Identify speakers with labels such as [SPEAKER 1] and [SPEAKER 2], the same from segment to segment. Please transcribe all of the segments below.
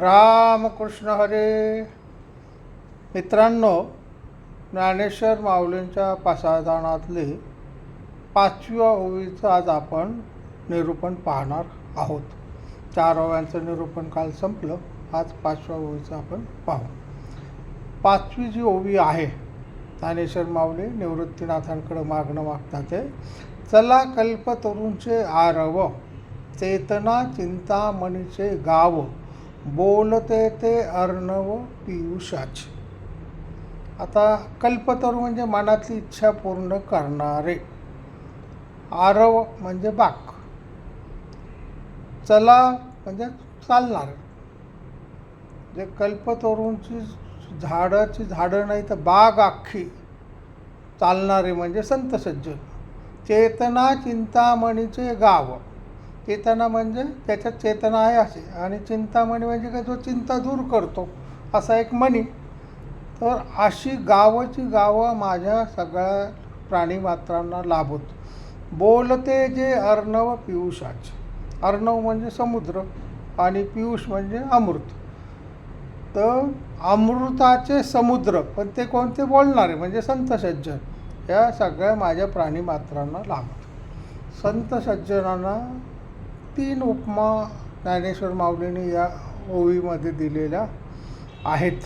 [SPEAKER 1] रामकृष्ण हरे. मित्रांनो ज्ञानेश्वर माऊलींच्या पासादानातले पाचव्या ओवीचं आज आपण निरूपण पाहणार आहोत. चार ओव्यांचं निरूपण काल संपलं आज पाचव्या ओवीचं आपण पाहू. पाचवी जी ओवी आहे ज्ञानेश्वर माऊली निवृत्तीनाथांकडे मागणं मागतात ते चला कल्पतरूंचे आरव चेतना चिंतामणीचे गाव बोलते ते अर्णव पियुषाचे. आता कल्पतरू म्हणजे मनातली इच्छा पूर्ण करणारे. आरव म्हणजे बाक. चला म्हणजे चालणार. जे कल्पतरूंची झाडाची झाडं नाही तर बाग अख्खी चालणारे म्हणजे संतसज्जन. चेतना चिंतामणीचे गाव. चेतना म्हणजे त्याच्यात चेतना आहे असे आणि चिंतामणी म्हणजे काय? जो चिंता दूर करतो. असा एक मणी तर अशी गावाची गावं माझ्या सगळ्या प्राणीमात्रांना लाभत बोलते जे अर्णव पियुषाचे. अर्णव म्हणजे समुद्र आणि पियुष म्हणजे अमृत. तर अमृताचे समुद्र पण ते कोणते बोलणारे? म्हणजे संत सज्जन. या सगळ्या माझ्या प्राणीमात्रांना लाभत संत सज्जनांना तीन उपमा ज्ञानेश्वर माऊलीने या ओवीमध्ये दिलेल्या आहेत.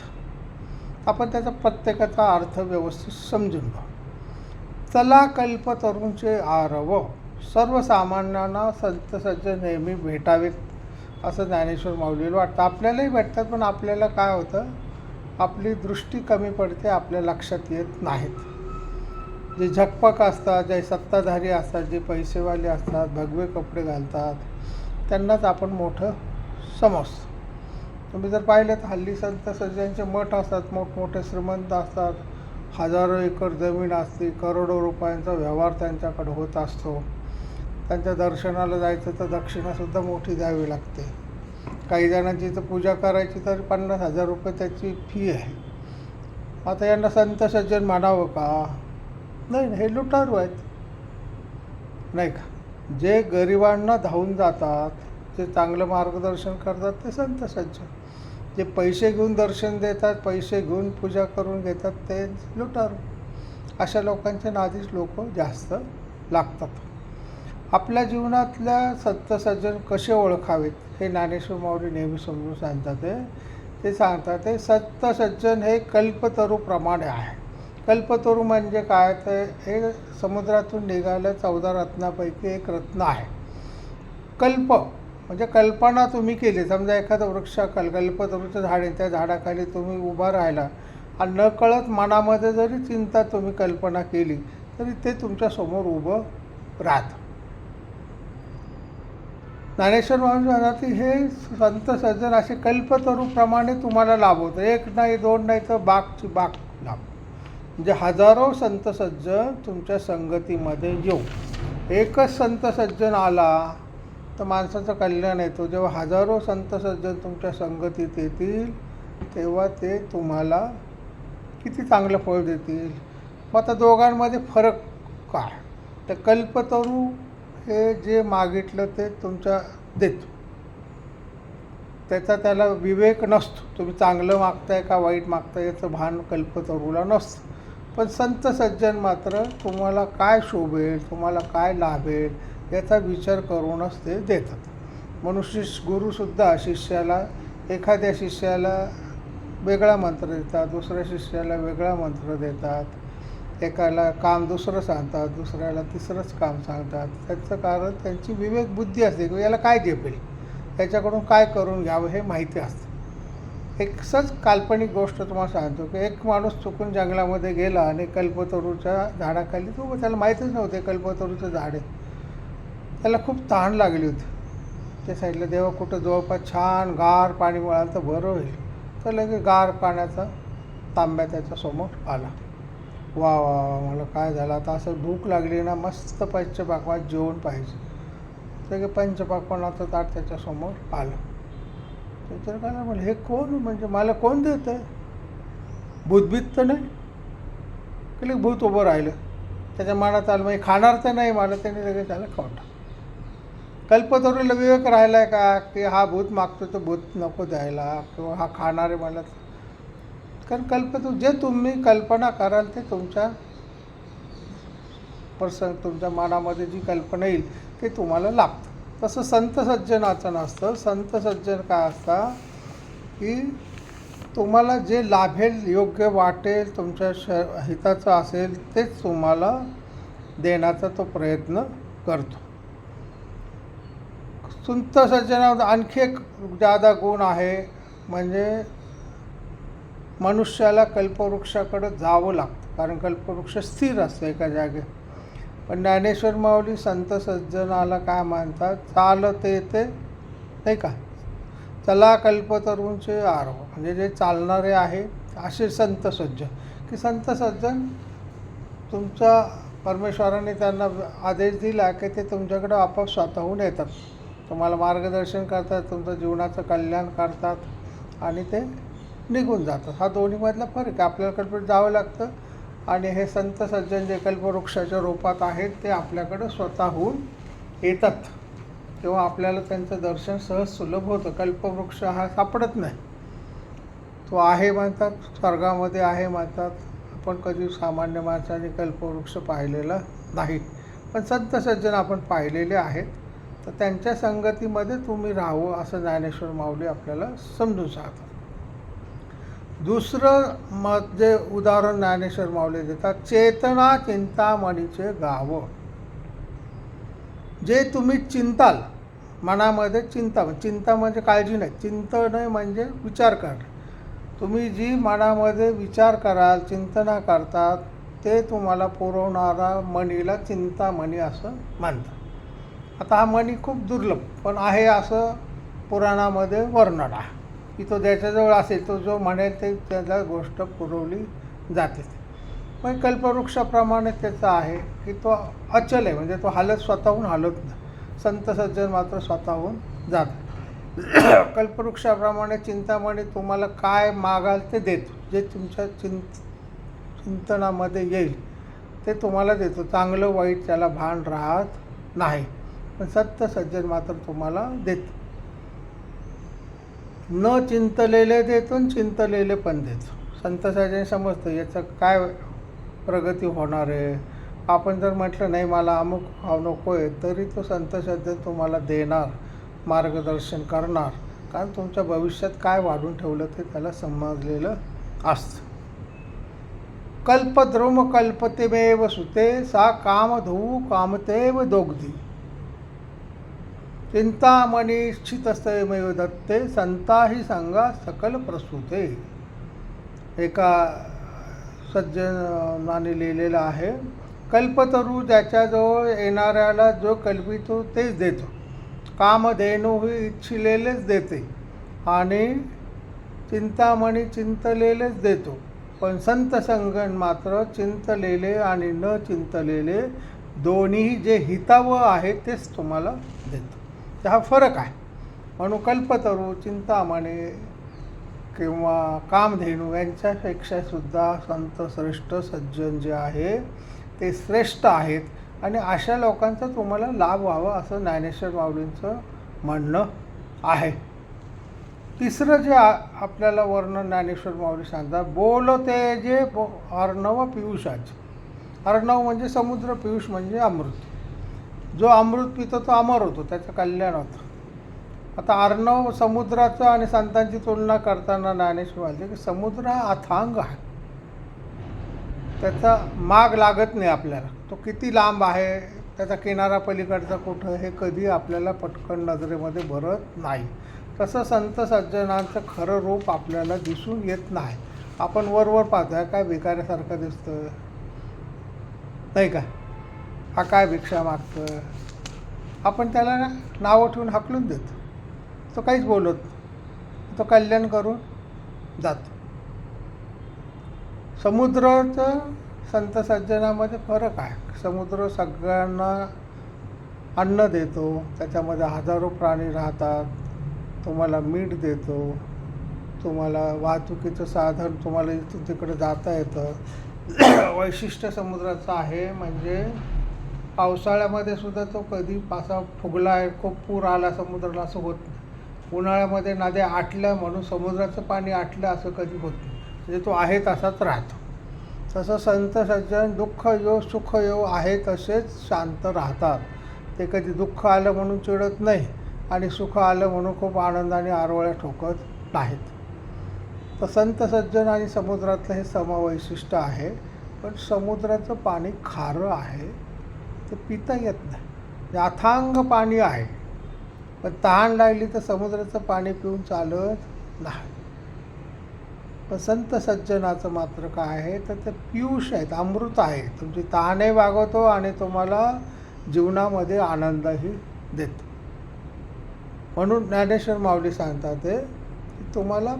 [SPEAKER 1] आपण त्याचा प्रत्येकाचा अर्थ व्यवस्थित समजून घ्या. चला कल्पतरूंचे आरव सर्वसामान्यांना संत सज्ज नेहमी भेटावेत असं ज्ञानेश्वर माऊलीला वाटतं. आपल्यालाही भेटतात पण आपल्याला काय होतं? आपली दृष्टी कमी पडते आपल्या लक्षात येत नाहीत. जे झकपक असतात जे सत्ताधारी असतात जे पैसेवाले असतात भगवे कपडे घालतात त्यांनाच आपण मोठं समजतो. तुम्ही जर पाहिलं तर हल्ली संत सज्जनचे मठ असतात मोठमोठे श्रीमंत असतात हजारो एकर जमीन असते करोडो रुपयांचा व्यवहार त्यांच्याकडे होत असतो. त्यांच्या दर्शनाला जायचं तर दक्षिणासुद्धा मोठी द्यावी लागते. काही जणांची तर पूजा करायची तर पन्नास हजार रुपये त्याची फी आहे. आता यांना संत सज्जन म्हणावं का? नाही नाही, हे लुटारू आहेत. नाही का? जे गरिबांना धावून जातात जे चांगलं मार्गदर्शन करतात ते संत सज्जन जे पैसे घेऊन दर्शन देतात पैसे घेऊन पूजा करून घेतात ते लुटारू. अशा लोकांच्या नादीच लोक जास्त लागतात. आपल्या जीवनातल्या संत सज्जन कसे ओळखावेत हे ज्ञानेश्वर माऊली नेहमी समजून सांगतात ते ते सांगतात ते संत सज्जन हे कल्पतरूप्रमाणे आहे. कल्पतरू म्हणजे काय? तर हे समुद्रातून निघालं चौदा रत्नापैकी एक रत्न आहे. कल्प म्हणजे कल्पना तुम्ही केली. समजा एखादं वृक्ष कल कल्पतरूचं झाड आहे त्या झाडाखाली तुम्ही उभा राहिला आणि नकळत मनामध्ये जरी चिंता तुम्ही कल्पना केली तरी ते तुमच्यासमोर उभं राहतं. ज्ञानेश्वर महाराज म्हणतात की हे संत सज्जन असे कल्पतरूप्रमाणे तुम्हाला लाभवतं. एक नाही दोन नाही तर बागची बाग. म्हणजे हजारो संत सज्जन तुमच्या संगतीमध्ये येऊ एकच संत सज्जन आला तर माणसाचं कल्याण येतो. जेव्हा हजारो संत सज्जन तुमच्या संगतीत येतील तेव्हा ते तुम्हाला किती चांगलं फळ देतील? मग आता दोघांमध्ये फरक काय? तर कल्पतरू हे जे मागितलं ते तुमच्या देतो. त्याचा त्याला विवेक नसतो. तुम्ही चांगलं मागताय का वाईट मागताय याचं भान कल्पतरूला नसतं. पण संत सज्जन मात्र तुम्हाला काय शोभेल तुम्हाला काय लाभेल याचा विचार करूनच ते देतात. मनुष्य गुरुसुद्धा शिष्याला एखाद्या शिष्याला वेगळा मंत्र देतात दुसऱ्या शिष्याला वेगळा मंत्र देतात. एकाला काम दुसरं सांगतात दुसऱ्याला तिसरंच काम सांगतात. त्याचं कारण त्यांची विवेक बुद्धी असते की याला काय झेपेल त्याच्याकडून काय करून घ्यावं हे माहिती असतं. एक सच काल्पनिक गोष्ट तुम्हाला सांगतो की एक माणूस चुकून जंगलामध्ये गेला आणि कल्पतरूच्या झाडाखाली तो त्याला माहीतच नव्हते कल्पतरूचं झाड. आहे त्याला खूप तहान लागली होती. त्या साईडला देवा कुठं जवळपास छान गार पाणी मिळालं तर बरं होईल. तर लगेच गार पाण्याचा तांब्या त्याच्यासमोर आला. वा वा वा मला काय झालं? आता असं भूक लागली ना मस्त पंचपाकवात जेवण पाहिजे. सगळे पंचपाकवानाचं ताट त्याच्यासमोर आलं. त्याच्यावर काय म्हणलं हे कोण? म्हणजे मला कोण देत आहे? भूतभीत तर नाही. कलिक भूत उभं राहिलं. त्याच्या मनात आलं म्हणजे खाणार तर नाही मला. त्याने लगेच आलं खाऊन टाक कल्पतरूला विवेक राहिला आहे का? की हा भूत मागतो तो भूत नको द्यायला किंवा हा खाणारे मला कारण कल्पतरू जे तुम्ही कल्पना कराल ते तुमच्या प्रसंग तुमच्या मनामध्ये जी कल्पना येईल ते तुम्हाला लाभतं. तसं संत सज्जनाचं नसतं. संत सज्जन काय असतं की तुम्हाला जे लाभेल योग्य वाटेल तुमच्या श हिताचं असेल तेच तुम्हाला देण्याचा तो प्रयत्न करतो. संत सज्जनामध्ये आणखी एक जादा गुण आहे म्हणजे मनुष्याला कल्पवृक्षाकडं जावं लागतं. कारण कल्पवृक्ष स्थिर असतं एका जागे पण ज्ञानेश्वर माऊली संत सज्जनाला काय मानतात? चालतं ते ते नाही का? चला कल्पतरूंचे आरोह म्हणजे जे चालणारे आहे असे संत सज्जन. की संत सज्जन तुमचा परमेश्वराने त्यांना आदेश दिला की ते तुमच्याकडं आपोआप स्वतःहून येतात. तुम्हाला मार्गदर्शन करतात तुमचं जीवनाचं कल्याण करतात आणि ते निघून जातात. हा दोन्हीमधला फरक आहे. आपल्याला कल्पत जावं लागतं. आणि हे संत सज्जन जे कल्पवृक्षाच्या रूपात आहेत ते आपल्याकडं स्वतःहून येतात. तेव्हा आपल्याला त्यांचं दर्शन सहज सुलभ होतं. कल्पवृक्ष हा सापडत नाही. तो आहे म्हणतात स्वर्गामध्ये आहे म्हणतात. आपण कधी सामान्य माणसाने कल्पवृक्ष पाहिलेला नाही. पण संत सज्जन आपण पाहिलेले आहेत. तर त्यांच्या संगतीमध्ये तुम्ही राहावं असं ज्ञानेश्वर माऊली आपल्याला समजून सांगतात. दुसरं मत जे उदाहरण ज्ञानेश्वर माऊले देतात चेतना चिंतामणीचे गाव. जे तुम्ही चिंताल मनामध्ये चिंता चिंता म्हणजे काळजी नाही चिंतन म्हणजे विचार करणं तुम्ही जी मनामध्ये विचार कराल चिंतना करतात ते तुम्हाला पुरवणारा मणीला चिंतामणी असं मानतात. आता हा मणी खूप दुर्लभ पण आहे असं पुराणामध्ये वर्णन आहे. की तो ज्याच्याजवळ असेल तो जो म्हणेल ते त्याला गोष्ट पुरवली जाते. मग कल्पवृक्षाप्रमाणे त्याचं आहे की तो अचल आहे म्हणजे तो हालत स्वतःहून हालत नाही. संत सज्जन मात्र स्वतःहून जात कल्पवृक्षाप्रमाणे चिंतामणी तुम्हाला काय मागाल ते देतो. जे तुमच्या चिं चिंतनामध्ये येईल ते तुम्हाला देतो. चांगलं वाईट त्याला भान राहत नाही. पण सत्य सज्जन मात्र तुम्हाला देतो. न चिंतलेले देतो आणि चिंतलेले पण देतो. संत सज्जन समजतं याचं काय प्रगती होणार आहे? आपण जर म्हटलं नाही मला अमुक भाव नको आहे तरी तो संत सज्जन तुम्हाला देणार मार्गदर्शन करणार. कारण तुमच्या भविष्यात काय वाढून ठेवलं ते त्याला समजलेलं असतं. कल्पद्रुम कल्पतेमेव सुते सा कामधू कामतेव दोग्धी चिंतामणीश्चितस्तमेव दत्ते संताही सांगा सकल प्रसूते। एका सज्जनाने लिहिलेलं आहे कल्पतरू ज्याच्याजवळ येणाऱ्याला जो कल्पितो तेच देतो. कामधेनू ही इच्छिलेलेच देते आणि चिंतामणी चिंतलेलेच देतो. पण संत संगण मात्र चिंतलेले आणि न चिंतलेले दोन्ही जे हितावं आहे तेच तुम्हाला देतो. तर हा फरक आहे. म्हणून कल्पतरू चिंतामणी किंवा कामधेनू यांच्यापेक्षा सुद्धा संत श्रेष्ठ सज्जन जे आहे ते श्रेष्ठ आहेत. आणि अशा लोकांचा तुम्हाला लाभ व्हावा असं ज्ञानेश्वर माऊलींचं म्हणणं आहे. तिसरं जे आपल्याला वर्णन ज्ञानेश्वर माऊली सांगतात बोलते जे अर्णव पियुषाचे. अर्णव म्हणजे समुद्र पियुष म्हणजे अमृत. जो अमृत पितो तो अमर होतो त्याचं कल्याण होतं. आता अर्णव समुद्राचं आणि संतांची तुलना करताना ज्ञानेश्वर म्हणते की समुद्र हा अथांग आहे. त्याचा माग लागत नाही आपल्याला. तो किती लांब आहे त्याचा किनारा पलीकडचा कुठं हे कधी आपल्याला पटकन नजरेमध्ये भरत नाही. तसं संत सज्जनांचं खरं रूप आपल्याला दिसून येत नाही. आपण वरवर पाहतोय काय भिकाऱ्यासारखं दिसतं. नाही का? हा काय भिक्षा मागतं आपण त्याला नावं ठेवून हाकलून देतो. तो काहीच बोलत नाही. तो कल्याण करून जातो. समुद्राचं संत सज्जनामध्ये फरक आहे. समुद्र सगळ्यांना अन्न देतो. त्याच्यामध्ये हजारो प्राणी राहतात. तुम्हाला मीठ देतो. तुम्हाला वाहतुकीचं साधन तुम्हाला इथून तिकडे जाता येतं. वैशिष्ट्य समुद्राचं आहे म्हणजे पावसाळ्यामध्ये सुद्धा तो कधी पासा फुगला आहे खूप पूर आला समुद्राला असं होत नाही. उन्हाळ्यामध्ये नद्या आटल्या म्हणून समुद्राचं पाणी आटलं असं कधी होत नाही. म्हणजे तो आहे तसाच राहतो. तसं संत सज्जन दुःख यो सुख यो आहे तसेच शांत राहतात. ते कधी दुःख आलं म्हणून चिडत नाही आणि सुख आलं म्हणून खूप आनंदाने आरोळ्या ठोकत नाहीत. तर संत सज्जन आणि समुद्रातलं हे समवैशिष्ट्य आहे. पण समुद्राचं पाणी खारं आहे. ते पिता येत नाही. म्हणजे अथांग पाणी आहे. पण तहान लागली तर समुद्राचं पाणी पिऊन चालत नाही. पण संत सज्जनाचं मात्र काय आहे? तर ते पियुष आहेत अमृत आहे तुमची तहानही वागवतो आणि तुम्हाला जीवनामध्ये आनंदही देतो. म्हणून ज्ञानेश्वर माऊली सांगतात ते की तुम्हाला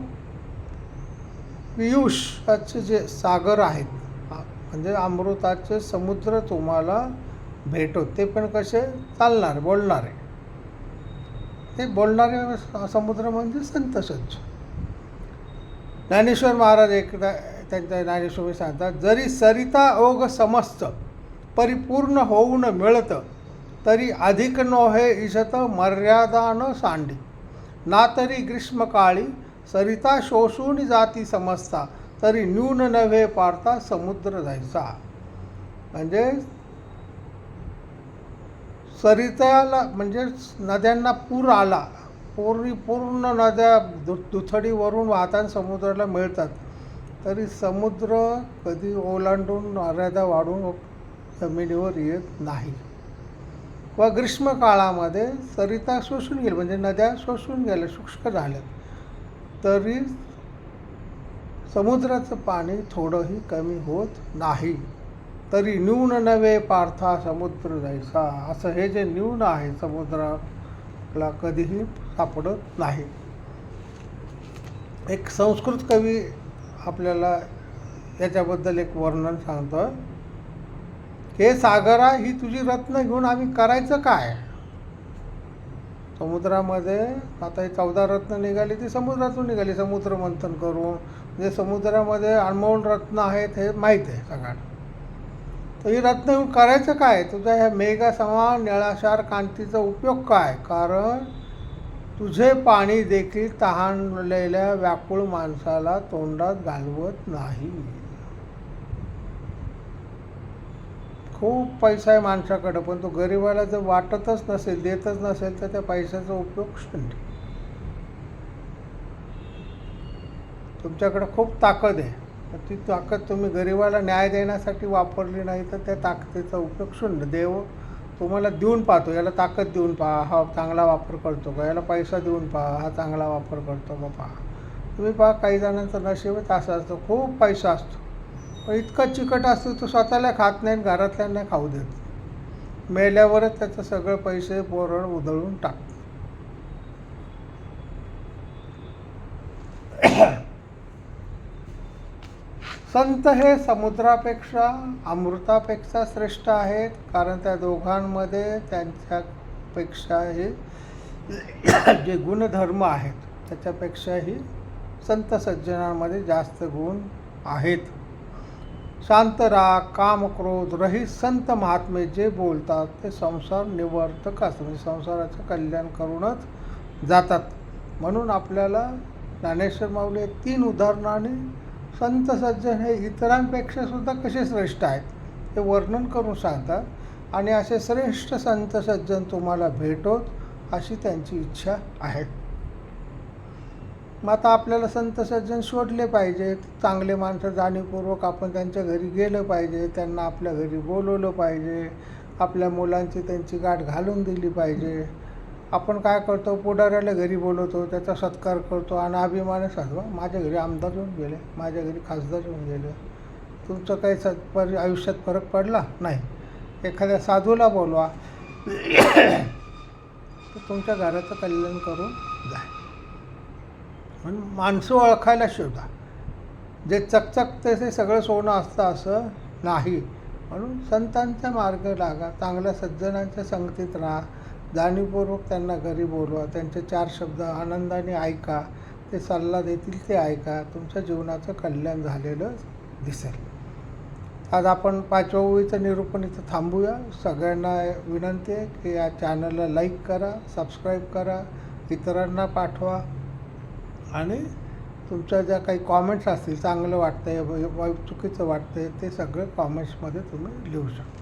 [SPEAKER 1] पियुषाचे जे सागर आहेत म्हणजे अमृताचे समुद्र तुम्हाला भेटो ते पण कसे चालणार बोलणारे. ते बोलणारे समुद्र म्हणजे संत सज्ज ज्ञानेश्वर महाराज एकदा त्यांच्या ज्ञानेश्वरी सांगतात जरी सरिता ओघ समस्त परिपूर्ण होऊन मिळतं तरी अधिक नोहे इशत मर्यादा न सांडी. ना तरी ग्रीष्मकाळी सरिता शोषून जाती समजता तरी न्यून नव्हे पारता समुद्र जायचा. म्हणजे सरिताला म्हणजे नद्यांना पूर आला. पूर्वी पूर्ण नद्या दु दुथडीवरून वाहताना समुद्राला मिळतात. तरी समुद्र कधी ओलांडून मर्यादा वाढून जमिनीवर येत नाही. व ग्रीष्म काळामध्ये सरिता शोषून गेली म्हणजे नद्या शोषून गेल्या शुष्क झाल्या तरी समुद्राचं पाणी थोडंही कमी होत नाही. तरी न्यून नव्हे पार्था समुद्र जायचा असं हे जे न्यून आहे समुद्राला कधीही सापडत नाही. एक संस्कृत कवी आपल्याला याच्याबद्दल एक वर्णन सांगतो हे सागरा ही तुझी रत्न घेऊन आम्ही करायचं काय? समुद्रामध्ये आता हे चौदा रत्न निघाली ती समुद्रातून निघाली. समुद्र मंथन करून म्हणजे समुद्रामध्ये अनमोल रत्न आहेत हे माहीत आहे सगळ्यांना. तर ही रत्न करायचं काय? तुझा ह्या मेघा समान निळाशार कांतीचा उपयोग काय? कारण तुझे पाणी देखील तहानलेल्या व्याकुळ माणसाला तोंडात घालवत नाही. खूप पैसा आहे माणसाकडं पण तो गरिबाला जर वाटतच नसेल देतच नसेल तर त्या पैशाचा उपयोग शून्य तुमच्याकडं खूप ताकद आहे. ती ताकद तुम्ही गरिबाला न्याय देण्यासाठी वापरली नाही तर त्या ताकदीचा उपयोग शून्य. देव तुम्हाला देऊन पाहतो. याला ताकद देऊन पहा. हा चांगला वापर करतो का? याला पैसा देऊन पहा. हा चांगला वापर करतो का? पहा. तुम्ही पहा काही जणांचं नशीबच असं असतं. खूप पैसा असतो. पण इतकं चिकट असतो तो स्वतःला खात नाही आणि घरातल्यांना खाऊ देत मेल्यावरच त्याचं सगळं पैसे बोरड उधळून टाकतो. संत हे समुद्रापेक्षा अमृतापेक्षा श्रेष्ठ आहेत कारण त्या दोघांमध्ये त्यांच्यापेक्षा हे जे गुणधर्म आहेत त्याच्यापेक्षाही संत सज्जनांमध्ये जास्त गुण आहेत. शांत राग काम क्रोध रहित संत महात्मे जे बोलतात ते संसार निवर्तक असतं म्हणजे संसाराचं कल्याण करूनच जातात. म्हणून आपल्याला ज्ञानेश्वर माऊली तीन उदाहरणाने संत सज्जन हे इतरांपेक्षा सुद्धा कसे श्रेष्ठ आहेत हे वर्णन करून सांगतात. आणि असे श्रेष्ठ संत सज्जन तुम्हाला भेटोत अशी त्यांची इच्छा आहे. मग आता आपल्याला संत सज्जन शोधले पाहिजेत चांगले माणसं जाणीवपूर्वक आपण त्यांच्या घरी गेलं पाहिजे त्यांना आपल्या घरी बोलवलं पाहिजे आपल्या मुलांची त्यांची गाठ घालून दिली पाहिजे. आपण काय करतो पुढाऱ्याला घरी बोलवतो त्याचा सत्कार करतो आणि अभिमान साधवा माझ्या घरी आमदार येऊन गेले माझ्या घरी खासदार येऊन गेले. तुमचं काही सत पर आयुष्यात फरक पडला? नाही. एखाद्या साधूला बोलवा. तर तुमच्या घराचं कल्याण करून जा. म्हणून माणसं ओळखायला शोधा. जे चकचकते ते सगळं सोनं असतं असं नाही. म्हणून संतांचा मार्ग लागा चांगल्या सज्जनांच्या संगतीत राहा. जाणीवपूर्वक त्यांना घरी बोलवा त्यांचे चार शब्द आनंदाने ऐका ते सल्ला देतील ते ऐका. तुमच्या जीवनाचं कल्याण झालेलं दिसेल. आज आपण पाचव्या ओळीचं निरूपण इथं थांबूया. सगळ्यांना विनंती आहे की या चॅनलला लाईक करा सबस्क्राईब करा इतरांना पाठवा. आणि तुमच्या ज्या काही कॉमेंट्स असतील चांगलं वाटतंय व चुकीचं वाटतंय ते सगळे कॉमेंट्समध्ये तुम्ही लिहू शकता.